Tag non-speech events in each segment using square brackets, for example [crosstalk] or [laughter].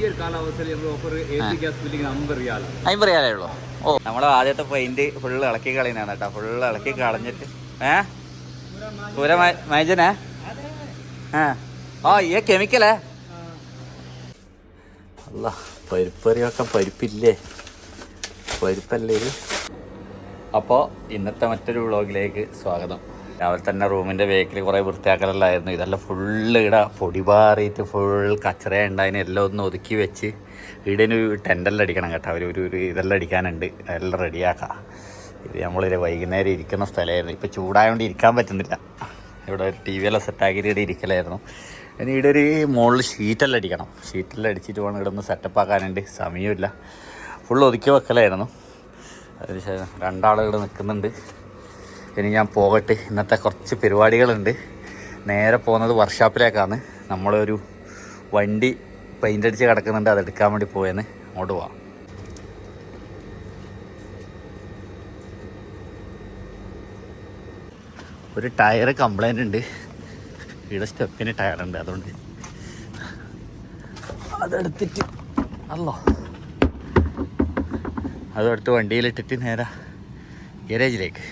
ഈ ഒരു കാലാവസ്ഥയിൽ നമ്മൾ offer A C gas billing അമ്പത് റിയാൽ. അമ്പത് റിയാലേ ഉള്ളൂ. ഓ. നമ്മളെ ആദ്യത്തെ പെയിന്റ് ഫുള്ള് ഇളക്കി കളയുന്നതാണ് കേട്ടോ. ഫുള്ള് ഇളക്കി കളഞ്ഞിട്ട്. ഏ? പൂര മൈജനേ? ആ. ആ ഈ കെമിക്കലേ അല്ല പരിപ്പറിയൊക്കെ പരിപ്പില്ലേ? പരിപ്പല്ലേ ഇത്? അപ്പോൾ ഇന്നത്തെ മറ്റൊരു വ്ളോഗിലേക്ക് സ്വാഗതം. രാവിലെ തന്നെ റൂമിന്റെ ബേക്കിൽ കുറേ വൃത്തിയാക്കലല്ലായിരുന്നു. ഇതെല്ലാം ഫുള്ള് ഇട. പൊടി പാറിയിട്ട് ഫുൾ കച്ചറ ഉണ്ടായതിന് എല്ലാം ഒന്ന് ഒതുക്കി വെച്ച് ഇവിടെ ഒരു ടെന്റെല്ലാം അടിക്കണം കേട്ടോ. അവർ ഒരു ഒരു ഇതെല്ലാം അടിക്കാനുണ്ട്. എല്ലാം റെഡിയാക്കാം ഇത് നമ്മൾ വൈകുന്നേരം ഇരിക്കുന്ന സ്ഥലമായിരുന്നു. ഇപ്പോൾ ചൂടായതുകൊണ്ട് ഇരിക്കാൻ പറ്റുന്നില്ല. ഇവിടെ ഒരു ടി വി എല്ലാം സെറ്റാക്കിയിട്ട് ഇവിടെ ഇരിക്കലായിരുന്നു. ഇനി ഇവിടെ ഒരു മുകളിൽ ഷീറ്റെല്ലാം അടിക്കണം. ഷീറ്റെല്ലാം അടിച്ചിട്ട് വേണം ഇവിടെ ഒന്ന് സെറ്റപ്പ് ആക്കാനുണ്ട്. സമയമില്ല. ഫുൾ ഒതുക്കി വെക്കലായിരുന്നു. അതിന് ശേഷം രണ്ടാളുകൾ നിൽക്കുന്നുണ്ട് ഇനി ഞാൻ പോകട്ടെ. ഇന്നത്തെ കുറച്ച് പരിപാടികളുണ്ട്. നേരെ പോകുന്നത് വർക്ക്ഷോപ്പിലേക്കാണ്. നമ്മളൊരു വണ്ടി പെയിന്റ് അടിച്ച് കിടക്കുന്നുണ്ട്. അതെടുക്കാൻ വേണ്ടി പോയെന്ന് അങ്ങോട്ട് പോവാം. ഒരു ടയർ കംപ്ലൈന്റ് ഉണ്ട്. ഇവിടെ സ്റ്റെപ്പിന് ടയറുണ്ട്. അതുകൊണ്ട് അതെടുത്തിട്ട് അല്ലോ അതെടുത്ത് വണ്ടിയിലിട്ടിട്ട് നേരെ ഗാരേജിലേക്ക്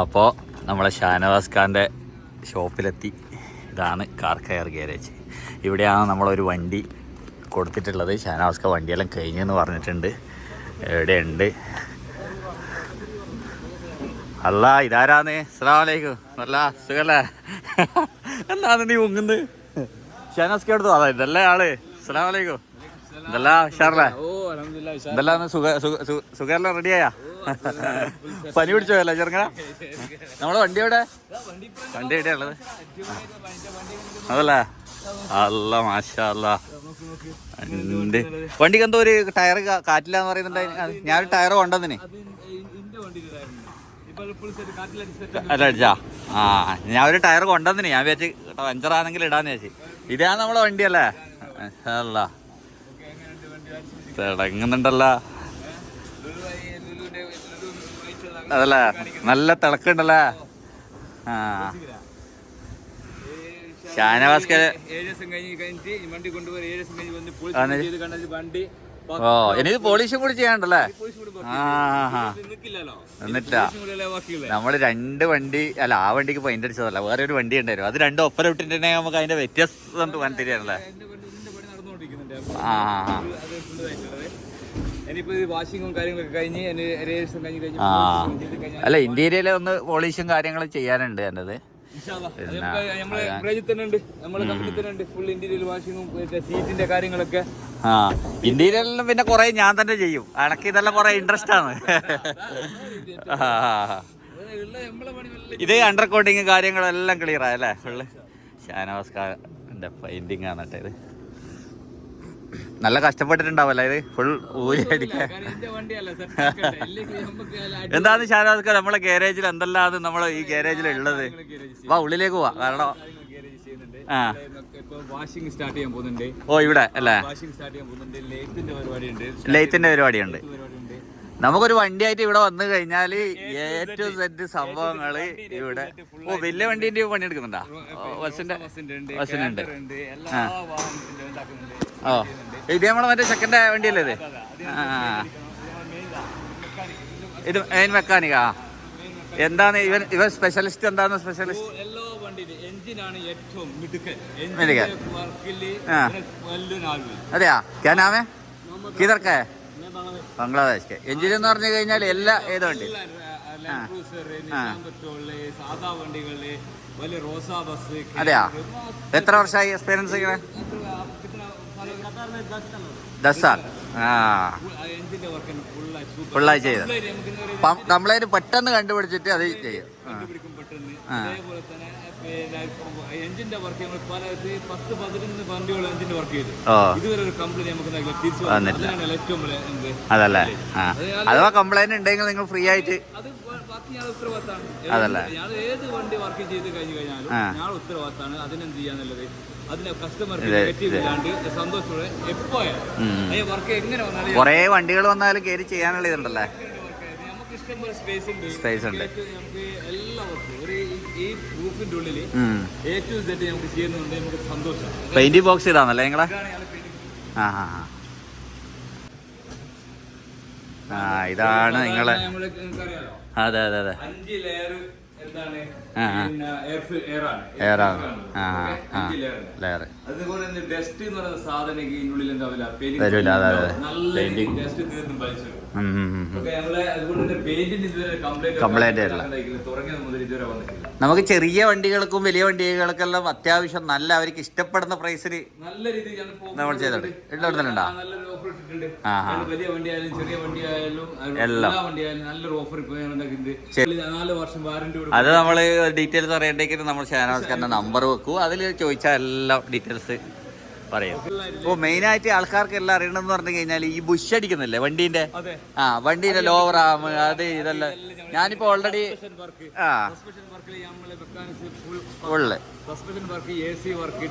അപ്പോൾ നമ്മളെ ഷാനവാസ് ഖാന്റെ ഷോപ്പിലെത്തി. ഇതാണ് കാർ കെയർ ഗ്യാരേജ് ഇവിടെയാണ് നമ്മളൊരു വണ്ടി കൊടുത്തിട്ടുള്ളത്. ഷാനവാസ് ഖാൻ വണ്ടിയെല്ലാം കഴിഞ്ഞെന്ന് പറഞ്ഞിട്ടുണ്ട്. എവിടെയുണ്ട്? അല്ല ഇതാരാന്ന്? അസ്സലാമലൈക്കും നല്ല സുഖല്ലേ? എന്താണ് നീ ഉങ്ങുന്നത് ഷാനവാസ് ഖാൻ എടുത്തു? അതാ ഇതല്ലേ ആൾ. അസ്സലാമലൈക്കും ഇതല്ല ഉഷാറല്ലേ? സുഖ സുഖ- സുഖ- സുഖമെല്ലാം റെഡിയായാ [laughs] പനി പിടിച്ചോയല്ല ചെറുങ്ങന നമ്മളെ വണ്ടി എവിടെ? വണ്ടി എവിടെയാ ഉള്ളത്? അതല്ലേ. അല്ല മാഷല്ല ഉണ്ട് വണ്ടിക്ക് എന്തോ ഒരു ടയർ കാറ്റില്ലാന്ന് പറയുന്നുണ്ട് ഞാനൊരു ടയർ വണ്ടി കാറ്റിലടിച്ച് അല്ല അടിച്ചാ? ആ ഞാൻ ഒരു ടയർ കൊണ്ടുവന്നിന്. ഞാൻ വിചാരിച്ച് പഞ്ചറാണെങ്കിൽ ഇടാന്ന് വിചാരിച്ചു. ഇതാണ് നമ്മളെ വണ്ടിയല്ലേ അല്ല? തിളങ്ങുന്നുണ്ടല്ലോ അതല്ലേ നല്ല തിളക്കുണ്ടല്ലേ ആ ഷാനവാസ്കർ ഏഴ് ദിവസം കഴിഞ്ഞ് കഴിഞ്ഞിട്ട് ഈ വണ്ടി കൊണ്ടുപോയി ഏഴ് ദിവസം കഴിഞ്ഞ് വന്ന് ആണ്. നല്ല തിളക്കുണ്ടല്ലേ? ആ. വണ്ടി ഓ കൂടി ചെയ്യാണ്ടല്ലേ ബാക്കിയുള്ളത് നമ്മൾ രണ്ട് വണ്ടി അല്ല ആ വണ്ടിക്ക് പെയിന്റ് അടിച്ചതല്ല വേറെ ഒരു വണ്ടി ഉണ്ടായിരുന്നു. അത് രണ്ടും ഒപ്പരം ഇട്ടിട്ടുണ്ടെങ്കിൽ നമുക്ക് അതിന്റെ വ്യത്യാസം മനസ്സിലാണല്ലേ ആ ആ, അല്ല ഇന്ത്യയിലെ ഒന്ന് പോളിഷും കാര്യങ്ങളും ചെയ്യാനുണ്ട് ആ. ഇന്ത്യയിലെല്ലാം പിന്നെ കൊറേ ഞാൻ തന്നെ ചെയ്യും. അനക്ക് ഇതെല്ലാം കൊറേ ഇൻട്രസ്റ്റ് ആണ്. ഇത് അണ്ടർ കോട്ടിങ് കാര്യങ്ങളെല്ലാം ക്ലിയർ ആയല്ലേ ഫുള്ള് ഷാനവാസ് പെയിന്റിംഗ് പെയിന്റിങ് ആണ് കേട്ടോ ഇത്. നല്ല കഷ്ടപ്പെട്ടിട്ടുണ്ടാവല്ലേ ഇത്? ഫുൾ ഊരി അടിക്കാൻ എന്താണ് നമ്മളെ ഗാരേജിൽ എന്തെല്ലാം നമ്മൾ ഈ ഗാരേജിൽ ഉള്ളത്. വാ ഉള്ളിലേക്ക് പോവാ കാരണം വാഷിംഗ് സ്റ്റാർട്ട് ചെയ്യാൻ പോകുന്നുണ്ട്. ഓ ഇവിടെ അല്ലേ? വാഷിംഗ് സ്റ്റാർട്ട് ചെയ്യാൻ പോകുന്നുണ്ട്. ലേത്തിന്റെ പരിപാടിയുണ്ട്. നമുക്കൊരു വണ്ടിയായിട്ട് ഇവിടെ വന്നു കഴിഞ്ഞാൽ ഏറ്റവും സെറ്റ് സംഭവങ്ങൾ ഇവിടെ. ഓ വലിയ വണ്ടീന്റെ പണിയെടുക്കുന്നുണ്ടാ? ബസ്സിന്റെ ബസ്സിന്റെ ഉണ്ട് ബസ്സിനുണ്ട്. ഓ. ഇത് നമ്മളെ മറ്റേ സെക്കൻഡ് വണ്ടിയല്ലേ ഇത്? ആ ഇത് മെയിൻ മെക്കാനിക്കാ എന്താണ് ഇവൻ ഇവൻ സ്പെഷ്യലിസ്റ്റ് എന്താണ് സ്പെഷ്യലിസ്റ്റ് എല്ലാ വണ്ടിയിലും എഞ്ചിനാണ് ഏറ്റവും മിടുക്കൻ. ആ. അതെയാ? കിതർക്കെ? ബംഗ്ലാദേശ്. के എഞ്ചിൻ എന്ന് പറഞ്ഞു കഴിഞ്ഞാൽ എല്ലാ ഏത് വണ്ടി? സാധാ വണ്ടികൾ വലിയ റോസാ ബസ് അതെയാ? എത്ര വർഷമായി എക്സ്പീരിയൻസ് ഇങ്ങനെ ദസ് സാൽ ആ. ഫുള്ളായി ചെയ്ത്. കംപ്ലൈന്റ് പെട്ടെന്ന് കണ്ടുപിടിച്ചിട്ട് അത് ചെയ്യും. ആ. പിന്നെ എഞ്ചിന്റെ വർക്ക് നമ്മൾ പല ഇത് പത്ത് പതിനൊന്ന് വണ്ടിയോളം എഞ്ചിന്റെ വർക്ക് ചെയ്തു ഇതുവരെ ഒരു കംപ്ലൈന്റ് നമുക്ക്. തിരിച്ചു ഏറ്റവും എന്ത് അതല്ലേ? അഥവാ കംപ്ലൈന്റ് ഉണ്ടെങ്കിൽ നിങ്ങൾ ഫ്രീ ആയിട്ട് അത് ബാക്കി ഞാൻ ഉത്തരവാദിത്തമാണ് അതല്ലേ? ഞാൻ ഏത് വണ്ടി വർക്ക് ചെയ്ത് കഴിഞ്ഞു കഴിഞ്ഞാലും ഞാൻ ഉത്തരവാദിത്തമാണ് അതിനെന്ത് ചെയ്യാന്നുള്ളത് അതിനെ കസ്റ്റമർക്ക് നെഗറ്റീവ് ഇല്ലാണ്ട് സന്തോഷത്തോടെ എപ്പോയാലും വർക്ക് എങ്ങനെ വന്നാലും കുറേ വണ്ടികൾ വന്നാലും കയറി ചെയ്യാനുള്ള ഇതുണ്ടല്ലേ? നമുക്ക് ഇഷ്ടം പോലെ സ്പേസ് ഉണ്ട്. സ്പേസ് ഉണ്ട്. നമുക്ക് ഈ- പ്രൂഫിന്റെ ഉള്ളിൽ ഉം. ഏറ്റവും തെറ്റ് നമുക്ക് ചെയ്യുന്നുണ്ട് നമുക്ക് സന്തോഷം. പെയിന്റ് ബോക്സ് ഇതാണല്ലേ നിങ്ങളെ? ഇതാണ് ആ ആ ആ. ആ ഇതാണ് നിങ്ങളെ അതെ അതെ അതെ. അഞ്ച് ലെയർ എന്താണ്? എയർ ആണ്. ആ, ലെയർ അതുപോലെ ഡസ്റ്റ് എന്ന് പറയുന്ന സാധനം ഇതിനുള്ളിൽ എന്താവില്ല പറയുക അതെ, അതെ. നല്ല Painting. ഡസ്റ്റ് തീർന്നും വലിച്ചു കംപ്ലൈന്റ് വന്നിട്ടില്ല. നമുക്ക് ചെറിയ വണ്ടികൾക്കും വലിയ വണ്ടികൾക്കെല്ലാം അത്യാവശ്യം നല്ല അവർക്ക് ഇഷ്ടപ്പെടുന്ന പ്രൈസിൽ നല്ല രീതിയിൽ നമ്മൾ ചെയ്തിട്ടുണ്ട്. അത് വലിയ വണ്ടി ആയാലും ചെറിയ വണ്ടി ആയാലും എല്ലാ. വണ്ടി ആയാലും നല്ലൊരു ഓഫർ നാല് വർഷം വാറന്റി അത് നമ്മൾ ഡീറ്റെയിൽസ് അറിയണ്ടെങ്കിൽ നമ്മൾ ഷാനവാസ്കാരന്റെ നമ്പർ വെക്കും. അതിൽ ചോദിച്ചാൽ എല്ലാം ഡീറ്റെയിൽസ് പറയും മെയിൻ മെയിനായിട്ട് ആൾക്കാർക്ക് എല്ലാം അറിയണമെന്ന് പറഞ്ഞു കഴിഞ്ഞാൽ ഈ ബുഷ് അടിക്കുന്നില്ലേ വണ്ടീന്റെ? ആ വണ്ടീന്റെ ലോവർ ആം അത് ഇതെല്ലാം. ഞാനിപ്പോൾ ഓൾറെഡി വർക്ക് ആ. ഉള്ളു. Suspension work A C work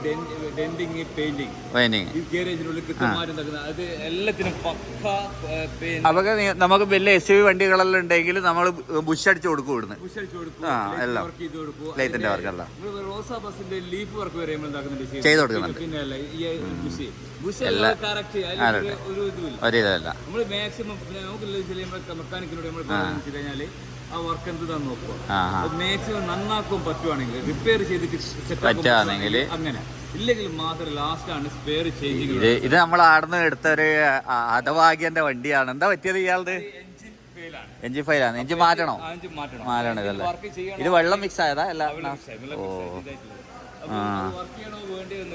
denting painting painting ഈ ഗാരേജിനുള്ളിൽ കൃത്യമായിട്ട് നടക്കുന്ന അത് എല്ലാത്തിനും പക്ക നമുക്ക് വലിയ എസ് യു വണ്ടികളെല്ലാം ഉണ്ടെങ്കിൽ നമ്മൾ ബുഷ് അടിച്ചു കൊടുക്കും ഇവിടുന്ന്. കൊടുക്കും. എല്ലാം. വർക്ക് ചെയ്ത് കൊടുക്കും. ലൈറ്റിന്റെ വർക്കെല്ലാം. നമ്മൾ റോസാ ലീഫ് വർക്ക് വരെ നമ്മൾ ഉണ്ടാക്കുന്നുണ്ട് ചെയ്ത് കൊടുക്കുന്നുണ്ട്. പിന്നെ അല്ല ഈ ബുഷ് ബുഷ് കറക്റ്റ് ഒരു ഇതുമില്ല. ഒരു ഇതല്ല നമ്മൾ മാക്സിമം നമുക്ക് മെക്കാനിക്കിനോട് നമ്മൾ കഴിഞ്ഞാൽ ആ വർക്ക് എന്ത് തന്നെ നോക്കുക ആ ആ. അത് മാക്സിമം നന്നാക്കാൻ പറ്റുവാണെങ്കിൽ റിപ്പയർ ചെയ്തിട്ട് അങ്ങനെ. ഇല്ലെങ്കിൽ മാത്രം ലാസ്റ്റ് ആണ് സ്പെയർ ഇത് നമ്മൾ ആടുന്ന് എടുത്ത ഒരു അഥവാഗ്യന്റെ വണ്ടിയാണ്. എന്താ പറ്റിയത് ഇയാളുടെ? എഞ്ചിൻ ഫെയിലാണ് ആണ്. എഞ്ചിൻ മാറ്റണോ? മാറ്റണം. ഇതല്ലേ. ഇത് വെള്ളം മിക്സ് ആയതാ? അല്ല ഓ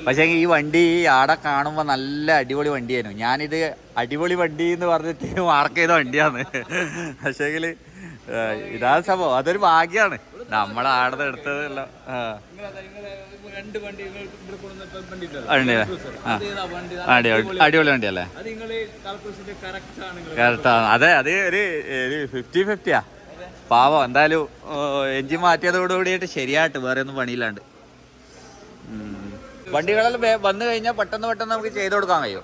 പക്ഷേ ഈ വണ്ടി ആടെ കാണുമ്പോൾ നല്ല അടിപൊളി വണ്ടിയായിരുന്നു. ഞാനിത് അടിപൊളി വണ്ടി എന്ന് പറഞ്ഞിട്ട് മാർക്ക് ചെയ്ത വണ്ടിയാണ്. പക്ഷേങ്കിൽ ഇതാണ് സംഭവം. അതൊരു ഭാഗ്യാണ്. നമ്മൾ ആടെ എടുത്തതല്ല അടിപൊളി വണ്ടി. വണ്ടിയല്ലേ? കറക്റ്റാണ് അതെ അത് ഒരു ഫിഫ്റ്റി ഫിഫ്റ്റിയാ പാവം എന്തായാലും എഞ്ചിൻ മാറ്റിയതോടുകൂടിയിട്ട് ശരിയായിട്ട് വേറെ ഒന്നും പണിയില്ലാണ്ട്. വണ്ടികളെല്ലാം വന്നു കഴിഞ്ഞാൽ പെട്ടെന്ന് പെട്ടെന്ന് നമുക്ക് ചെയ്ത് കൊടുക്കാൻ കഴിയും.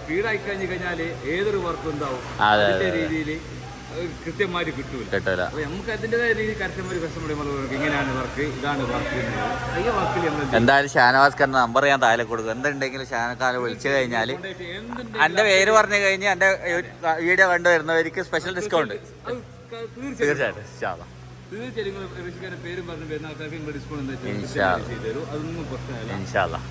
സ്പീഡായി കഴിഞ്ഞ് കഴിഞ്ഞാൽ ഏതൊരു വർക്കും ഉണ്ടാവും രീതിയിൽ കൃത്യമായിട്ട് കിട്ടൂല. കിട്ടൂല. നമുക്ക് അതിന്റെതായ രീതിയിൽ കസ്റ്റമർ കസ്റ്റമർ നമ്മൾ പറയും ഇങ്ങനെയാണ് വർക്ക് ഇതാണ് വർക്ക് എന്തായാലും ഷാനവാസ് ഖാന്റെ നമ്പർ ഞാൻ താഴെ കൊടുക്കും. എന്തുണ്ടെങ്കിലും ഷാനക്കാല വിളിച്ചു കഴിഞ്ഞാൽ എന്റെ പേര് പറഞ്ഞു കഴിഞ്ഞാൽ എന്റെ വീഡിയോ കണ്ടുവരുന്നവർക്ക് സ്പെഷ്യൽ ഡിസ്കൗണ്ട് തീർച്ചയായിട്ടും ഇൻഷാല്ലാ. തീർച്ചയായും നിങ്ങൾ ഋഷിക്കാരുടെ പേരും പറഞ്ഞു വരുന്ന ആൾക്കാർക്ക് നിങ്ങൾ ഡിസ്കൗണ്ട് വെച്ചാൽ അതൊന്നും പ്രശ്നമല്ല.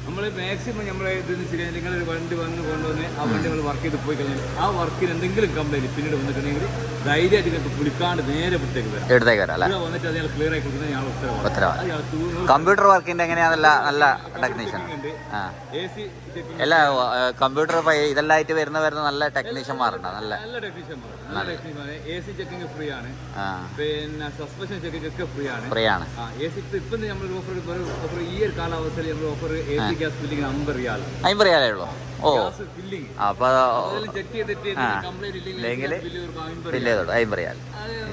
നമ്മൾ മാക്സിമം നമ്മളെ ഇതെന്ന് വെച്ച് നിങ്ങൾ ഒരു വണ്ടി വന്ന് കൊണ്ടുവന്ന് ആ വണ്ടി നമ്മൾ വർക്ക് ചെയ്ത് പോയി കഴിഞ്ഞാൽ ആ വർക്കിന് എന്തെങ്കിലും കംപ്ലൈന്റ് പിന്നീട് വന്നിട്ടുണ്ടെങ്കിൽ ധൈര്യമായിട്ട് നിങ്ങൾക്ക് കുളിക്കാണ്ട് നേരെ പുറത്തേക്ക് വരാം. എടുത്തേക്ക് വരാം അല്ലേ? ഇവിടെ വന്നിട്ട് അത് ഞങ്ങൾ ക്ലിയർ ആയി കൊടുക്കുന്നത് ഞങ്ങൾ ഉത്തരവാദിത്തം ഉത്തരവാദിത്തം അത് ഞങ്ങൾ തൂങ്ങും കമ്പ്യൂട്ടർ വർക്കിന്റെ എങ്ങനെയാണെന്നല്ല നല്ല ടെക്നീഷ്യൻ ഉണ്ട്. ആ. എ സി ചെക്കിങ് അല്ല കമ്പ്യൂട്ടർ ഇതെല്ലായിട്ട് വരുന്ന വരുന്ന നല്ല ടെക്നീഷ്യന്മാരുണ്ട് നല്ല നല്ല ടെക്നീഷ്യന്മാർ നല്ല ടെക്നീഷ്യന്മാർ എ സി ചെക്കിങ് ഫ്രീ ആണ്. ആ. പിന്നെ സസ്പെൻഷൻ ഒക്കെ ഫ്രീ ആണ്. ഫ്രീ ആണ്. ആ എ സി ഇപ്പം നമ്മൾ ഓഫർ ഓഫർ ഈ ഒരു കാലാവസ്ഥയിൽ നമ്മൾ ഓഫർ എ സി ഗ്യാസ് അമ്പത് റിയാൽ അമ്പത് റിയാലേ ഉള്ളൂ. ഓ. അപ്പൊ ചെയ്തിട്ട്. ഇല്ലെങ്കിൽ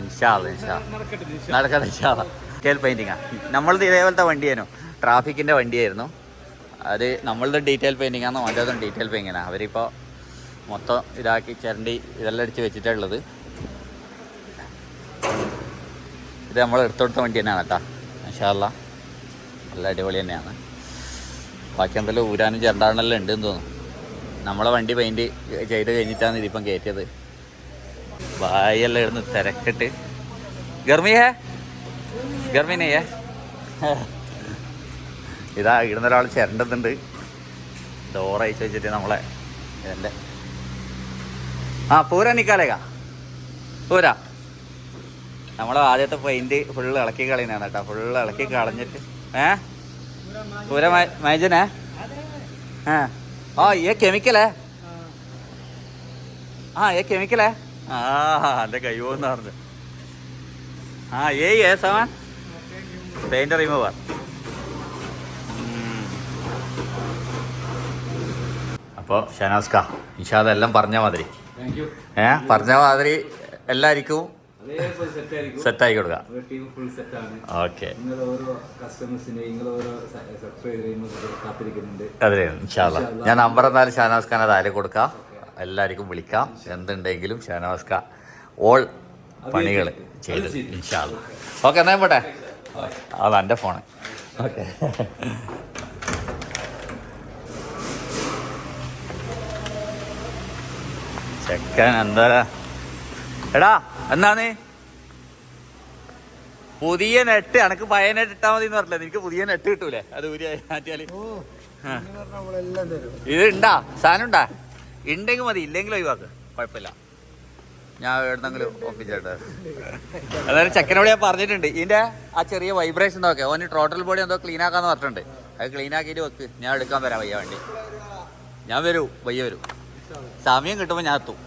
ഇൻഷാല്ല ഇൻഷാ നടക്കട്ടെ നിശ. നടക്കട്ടെ ഇൻഷാല്ല. സ്കെയിൽ പെയിന്റിങ്ങാ നമ്മളത് ഇതേപോലത്തെ വണ്ടിയായിരുന്നു. ട്രാഫിക്കിന്റെ വണ്ടിയായിരുന്നു. അത് നമ്മളുടെ ഡീറ്റെയിൽ പെയിന്റിംഗ് ആണ് മറ്റേ ഡീറ്റെയിൽ പെയിന്റിംഗ് ആണ്. അവരിപ്പോൾ മൊത്തം ഇതാക്കി ചിരണ്ടി ഇതെല്ലാം അടിച്ച് വെച്ചിട്ടുള്ളത് ഇത് നമ്മൾ എടുത്തെടുത്ത വണ്ടി തന്നെയാണ് കേട്ടോ. ഇൻഷാല്ല. നല്ല അടിപൊളി തന്നെയാണ്. ബാക്കി എന്തെല്ലാം ഊരാനും ചിരണ്ടാണെല്ലാം ഉണ്ട് എന്ന് തോന്നുന്നു. നമ്മളെ വണ്ടി പെയിന്റ് ചെയ്ത് കഴിഞ്ഞിട്ടാണ് ഇതിപ്പം കയറ്റിയത് ബായെല്ലാം ഇടുന്ന് തിരക്കിട്ട്. ഗർമിയേ ഗർമിനെയേ ഇതാ ഇടുന്ന ഒരാൾ ചിരണ്ടുന്നുണ്ട്. ഡോർ അയച്ചു വെച്ചിട്ട് നമ്മളെ ഇതിന്റെ ആ പൂര നിക്കാലേക്കാ പൂരാ. നമ്മളെ ആദ്യത്തെ പെയിന്റ് ഫുള്ള് ഇളക്കി കളയുന്നതാണ് കേട്ടോ. ഫുള്ള് ഇളക്കി കളഞ്ഞിട്ട് ഏ? പൂര മൈജനേ? ആ ആ ये केमिकल है ആ ഏ കെമിക്കലേ ആ എൻ്റെ കൈവോന്ന് പറഞ്ഞു ആ ഏയ് ഏ സമാൻ പെയിന്റ് റിമൂവർ അപ്പോൾ ഷനാസ്ക ഇൻഷാദ് എല്ലാം പറഞ്ഞ മാതിരി താങ്ക് യു ഏ പറഞ്ഞ മാതിരി എല്ലാവർക്കും അതേപോലെ സെറ്റ് ആക്കി സെറ്റായി കൊടുക്കാം. ഓക്കെ അതെ ഇൻഷാല്ല ഞാൻ നമ്പർ എന്നാലും ഷാനവാസ് ഖാൻ ആരെ കൊടുക്കാം? എല്ലാവർക്കും വിളിക്കാം. എന്തുണ്ടെങ്കിലും ഷാനവാസ് ഖാൻ ഓൾ പണികൾ ചെയ്ത്. ഇൻഷാല്ല ഓക്കെ എന്നാ പോട്ടെ? അതാ എന്റെ ഫോണ്. ഓക്കെ ചെക്കൻ എന്താ എടാ എന്നാന്ന് പുതിയ നെറ്റ് എനക്ക് പഴയ നെറ്റ് ഇട്ടാ മതി എന്ന് പറഞ്ഞില്ല? എനിക്ക് പുതിയ നെറ്റ് കിട്ടൂലേ? അത് ഊരി മാറ്റിയാൽ. ഇത് ഉണ്ടാ സാധനം ഉണ്ടാ ഉണ്ടെങ്കിൽ മതി ഇല്ലെങ്കിൽ ഒഴിവാക്ക്. കുഴപ്പമില്ല ഞാൻ എവിടെന്നെങ്കിലും ഒപ്പിച്ചിട്ട്. അതായത് ചെക്കനോട് ഞാൻ പറഞ്ഞിട്ടുണ്ട് ഇതിന്റെ ആ ചെറിയ വൈബ്രേഷൻ നോക്കെ ഓന് ടോട്ടൽ ബോഡി എന്തോ ക്ലീൻ ആക്കാന്ന് പറഞ്ഞിട്ടുണ്ട്. അത് ക്ലീൻ ആക്കിയിട്ട് വെക്ക്. ഞാൻ എടുക്കാൻ വരാം വയ്യ വണ്ടി. ഞാൻ വരൂ വയ്യ വരൂ. സമയം കിട്ടുമ്പോൾ ഞാൻ എത്തും.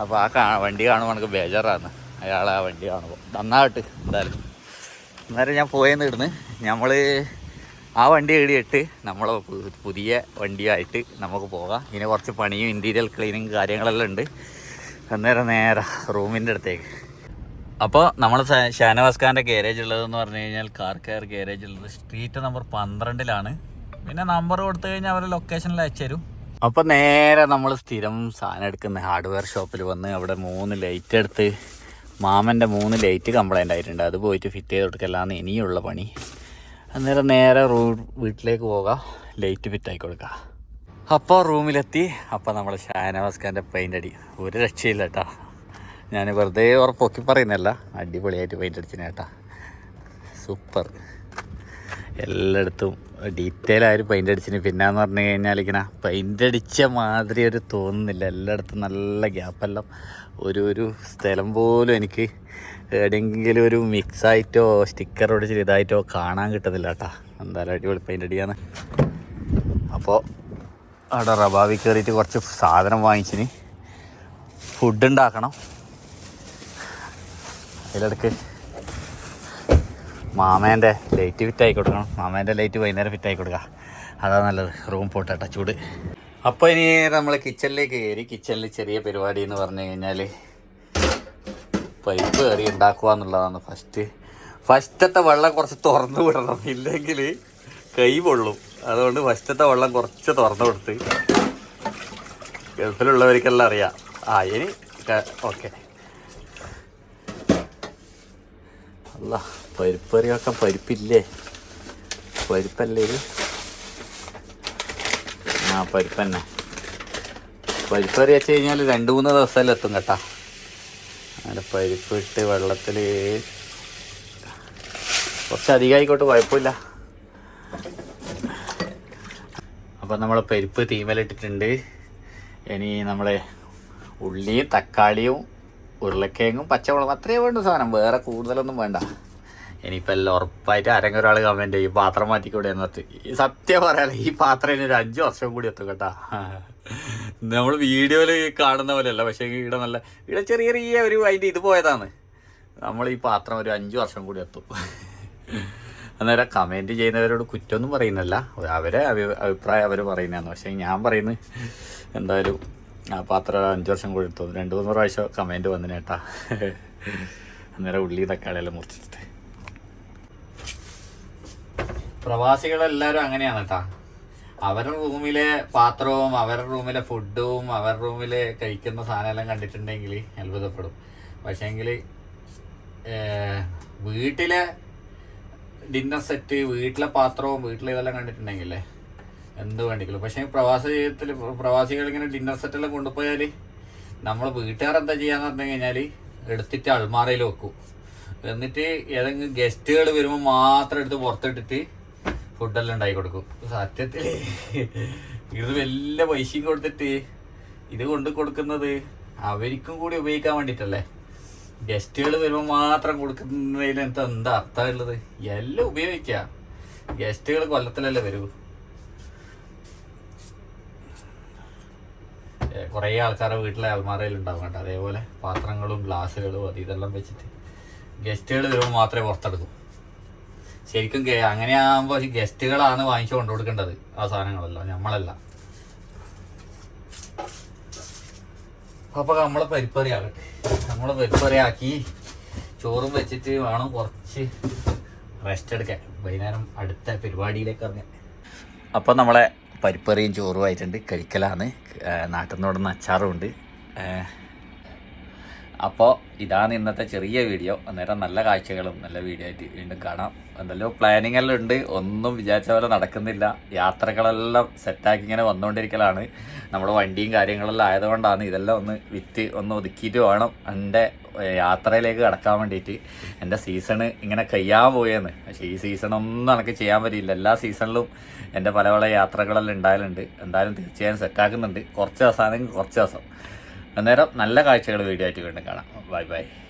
അപ്പോൾ ആ കാ വണ്ടി കാണുമ്പോൾ നമുക്ക് ബേജാറാണ്. അയാൾ ആ വണ്ടി കാണുമ്പോൾ നന്നാവട്ട് എന്തായാലും. അന്നേരം ഞാൻ പോയെന്ന് ഇടുന്ന് നമ്മൾ ആ വണ്ടി എഴുതിയിട്ട് നമ്മൾ പുതിയ വണ്ടിയായിട്ട് നമുക്ക് പോകാം. ഇനി കുറച്ച് പണിയും ഇന്റീരിയൽ ക്ലീനിങ് കാര്യങ്ങളെല്ലാം ഉണ്ട്. അന്നേരം നേരെ റൂമിന്റെ അടുത്തേക്ക്. അപ്പോൾ നമ്മൾ ഷാനവാസ് ഖാന്റെ ഗാരേജ് ഉള്ളതെന്ന് പറഞ്ഞു കഴിഞ്ഞാൽ കാർ കെയർ ഗാരേജ് ഉള്ളത്. സ്ട്രീറ്റ് നമ്പർ പന്ത്രണ്ടിലാണ്. പിന്നെ നമ്പർ കൊടുത്തു കഴിഞ്ഞാൽ അവരെ ലൊക്കേഷനിൽ അയച്ചു തരും. അപ്പോൾ നേരെ നമ്മൾ സ്ഥിരം സാധനം എടുക്കുന്ന ഹാർഡ്വെയർ ഷോപ്പിൽ വന്ന് അവിടെ മൂന്ന് ലൈറ്റ് എടുത്ത് മാമന്റെ മൂന്ന് ലൈറ്റ് കംപ്ലൈന്റ് ആയിട്ടുണ്ട്. അത് പോയിട്ട് ഫിറ്റ് ചെയ്ത് കൊടുക്കലാന്ന് ഇനിയുള്ള പണി. അന്നേരം നേരെ റൂ വീട്ടിലേക്ക് പോകാം. ലൈറ്റ് ഫിറ്റ് ആക്കി കൊടുക്കുക അപ്പോൾ റൂമിലെത്തി. അപ്പോൾ നമ്മൾ ഷാനവാസ് ഖാന്റെ പെയിന്റ് അടി. ഒരു രക്ഷയില്ല കേട്ടോ ഞാൻ വെറുതെ ഉറപ്പൊക്കി പറയുന്നല്ല അടിപൊളിയായിട്ട് പെയിന്റ് അടിച്ചിന് കേട്ടോ. സൂപ്പർ എല്ലായിടത്തും ഡീറ്റെയിൽ ആയിട്ട് പെയിന്റ് അടിച്ചിന്? പിന്നെന്ന് പറഞ്ഞു കഴിഞ്ഞാൽ ഇങ്ങനെ പെയിന്റ് അടിച്ച മാതിരി ഒരു തോന്നുന്നില്ല. എല്ലായിടത്തും നല്ല ഗ്യാപ്പെല്ലാം ഒരു ഒരു സ്ഥലം പോലും എനിക്ക് എവിടെയെങ്കിലും ഒരു മിക്സ് ആയിട്ടോ സ്റ്റിക്കർ ഒടിച്ചിട്ട് ഇതായിട്ടോ കാണാൻ കിട്ടുന്നില്ല കേട്ടോ. എന്തായാലും അടിപൊളി പെയിന്റ് അടിയാണ്. അപ്പോൾ അവിടെ റബാബി കയറിയിട്ട് കുറച്ച് സാധനം വാങ്ങിച്ചിന്. ഫുഡ് ഉണ്ടാക്കണം. അതിലിടക്ക് മാമേന്റെ ലൈറ്റ് ഫിറ്റ് ആയി കൊടുക്കണം. മാമേന്റെ ലൈറ്റ് വൈകുന്നേരം ഫിറ്റ് ആയി കൊടുക്കുക അതാണ് നല്ലത്. റൂം പോട്ടെ ചൂട്. അപ്പോൾ ഇനി നമ്മൾ കിച്ചണിലേക്ക് കയറി കിച്ചണിൽ ചെറിയ പരിപാടി എന്ന് പറഞ്ഞു കഴിഞ്ഞാൽ പൈപ്പ് കയറി ഉണ്ടാക്കുക എന്നുള്ളതാണ് ഫസ്റ്റ് ഫസ്റ്റത്തെ വെള്ളം കുറച്ച് തുറന്നു വിടണം. ഇല്ലെങ്കിൽ കൈ പൊള്ളും. അതുകൊണ്ട് ഫസ്റ്റത്തെ വെള്ളം കുറച്ച് തുറന്നു കൊടുത്ത് ഗൾഫിലുള്ളവർക്കെല്ലാം അറിയാം. ആ ഇനി ഓക്കെ അല്ല പരിപ്പ് കറി വെക്കാൻ പരിപ്പില്ലേ? പരിപ്പല്ലേ ഇത്? ആ പരിപ്പ് തന്നെ പരിപ്പ് കറി വെച്ച് കഴിഞ്ഞാൽ രണ്ട് മൂന്ന് ദിവസമല്ലേ എത്തും കേട്ടാ. അങ്ങനെ പരിപ്പ് ഇട്ട് വെള്ളത്തിൽ കുറച്ച് അധികമായിക്കോട്ടെ കുഴപ്പമില്ല. അപ്പം നമ്മൾ പരിപ്പ് തീമലിട്ടിട്ടുണ്ട്. ഇനി നമ്മളെ ഉള്ളിയും തക്കാളിയും ഉരുളക്കിഴങ്ങും പച്ചമുളകും അത്രേ വേണ്ട സാധനം. വേറെ കൂടുതലൊന്നും വേണ്ട. ഇനിയിപ്പോൾ എല്ലാം ഉറപ്പായിട്ട് ആരെങ്കിലും ഒരാൾ കമന്റ് ചെയ്യും. പാത്രം മാറ്റിക്കൂടെ എന്നിട്ട് ഈ സത്യം പറയാലോ ഈ പാത്രം ഇനി ഒരു അഞ്ച് വർഷം കൂടി എത്തും കേട്ടാ. നമ്മൾ വീഡിയോയിൽ കാണുന്ന പോലെയല്ല പക്ഷേ ഇവിടെ നല്ല ഇവിടെ ചെറിയ ചെറിയ ഒരു അതിന്റെ ഇത് പോയതാണ്. നമ്മൾ ഈ പാത്രം ഒരു അഞ്ച് വർഷം കൂടി എത്തും. അന്നേരം കമന്റ് ചെയ്യുന്നവരോട് കുറ്റമൊന്നും പറയുന്നില്ല അവരെ അഭി- അഭിപ്രായം അവർ പറയുന്നതാണ്. പക്ഷേ ഞാൻ പറയുന്നത് എന്തായാലും ആ പാത്രം അഞ്ച് വർഷം കൂടി എടുത്തു രണ്ട് മൂന്ന് പ്രാവശ്യം കമന്റ് വന്നിന് കേട്ടാ. അന്നേരം ഉള്ളി തക്കാളിയെല്ലാം മുറിച്ചിട്ട് പ്രവാസികളെല്ലാവരും അങ്ങനെയാണ് കേട്ടാ. അവരുടെ റൂമിലെ പാത്രവും അവരുടെ റൂമിലെ ഫുഡും അവരുടെ റൂമിലെ കഴിക്കുന്ന സാധനമെല്ലാം കണ്ടിട്ടുണ്ടെങ്കിൽ അത്ഭുതപ്പെടും. പക്ഷേങ്കിൽ വീട്ടിലെ ഡിന്നർ സെറ്റ് വീട്ടിലെ പാത്രവും വീട്ടിലെ ഇതെല്ലാം കണ്ടിട്ടുണ്ടെങ്കിലേ എന്ത് വേണ്ടിക്കലും? പക്ഷേ പ്രവാസ ജീവിതത്തിൽ പ്രവാസികൾ ഇങ്ങനെ ഡിന്നർ സെറ്റെല്ലാം കൊണ്ടുപോയാൽ നമ്മൾ വീട്ടുകാർ എന്താ ചെയ്യാന്ന് പറഞ്ഞു കഴിഞ്ഞാൽ എടുത്തിട്ട് അൾമാറയിൽ വെക്കും. എന്നിട്ട് ഏതെങ്കിലും ഗസ്റ്റുകൾ വരുമ്പോൾ മാത്രം എടുത്ത് പുറത്തിട്ടിട്ട് ഫുഡെല്ലാം ഉണ്ടാക്കി കൊടുക്കും. സത്യത്തിൽ ഇത് വലിയ പൈസയും കൊടുത്തിട്ട് ഇത് കൊണ്ട് കൊടുക്കുന്നത് അവർക്കും കൂടി ഉപയോഗിക്കാൻ വേണ്ടിയിട്ടല്ലേ ഗസ്റ്റുകൾ വരുമ്പോൾ മാത്രം കൊടുക്കുന്നതിൽ എന്താ അർത്ഥമുള്ളത് എല്ലാം ഉപയോഗിക്കുക ഗസ്റ്റുകൾ കൊല്ലത്തിലല്ലേ വരൂ. കുറേ ആൾക്കാരെ വീട്ടിലെ അൽമാരയിൽ ഉണ്ടാവും കേട്ടോ. അതേപോലെ പാത്രങ്ങളും ഗ്ലാസ്സുകളും അത് ഇതെല്ലാം വെച്ചിട്ട് ഗസ്റ്റുകൾ വരുമ്പോൾ മാത്രമേ പുറത്തെടുക്കൂ. ശരിക്കും അങ്ങനെ അങ്ങനെയാകുമ്പോൾ ഗസ്റ്റുകളാണ് വാങ്ങിച്ചു കൊണ്ടു കൊടുക്കേണ്ടത്. ആ സാധനങ്ങളല്ല നമ്മളല്ല അപ്പോൾ നമ്മളെ പരിപ്പറി ആകട്ടെ നമ്മളെ പരിപ്പറി ആക്കി ചോറും വെച്ചിട്ട് വേണം കുറച്ച് റെസ്റ്റ് എടുക്കാൻ. വൈകുന്നേരം അടുത്ത പരിപാടിയിലേക്ക് ഇറങ്ങാൻ. അപ്പോൾ നമ്മളെ പരിപ്പറിയും ചോറും ആയിട്ടുണ്ട്. കഴിക്കലാണ്. നാട്ടിൽ നിന്ന് അച്ചാറും ഉണ്ട്. അപ്പോൾ ഇതാണ് ഇന്നത്തെ ചെറിയ വീഡിയോ. അന്നേരം നല്ല കാഴ്ചകളും നല്ല വീഡിയോ ആയിട്ട് വീണ്ടും കാണാം. എന്തെല്ലോ പ്ലാനിങ് എല്ലാം ഉണ്ട്. ഒന്നും വിചാരിച്ച പോലെ നടക്കുന്നില്ല. യാത്രകളെല്ലാം സെറ്റാക്കി ഇങ്ങനെ വന്നുകൊണ്ടിരിക്കലാണ്. നമ്മുടെ വണ്ടിയും കാര്യങ്ങളെല്ലാം ആയതുകൊണ്ടാണ് ഇതെല്ലാം ഒന്ന് വിറ്റ് ഒന്ന് ഒതുക്കിയിട്ട് വേണം എന്റെ യാത്രയിലേക്ക് കടക്കാൻ വേണ്ടിയിട്ട്. എന്റെ സീസണ് ഇങ്ങനെ കഴിയാൻ പോയെന്ന്. പക്ഷേ ഈ സീസണൊന്നും എനിക്ക് ചെയ്യാൻ പറ്റിയില്ല. എല്ലാ സീസണിലും എന്റെ പല പല യാത്രകളെല്ലാം ഉണ്ടായാലുണ്ട്. എന്തായാലും തീർച്ചയായും സെറ്റാക്കുന്നുണ്ട് കുറച്ച് ദിവസമാണെങ്കിൽ കുറച്ച് ദിവസം. അന്നേരം നല്ല കാഴ്ചകൾ വീഡിയോ ആയിട്ട് വീണ്ടും കാണാം. Bye bye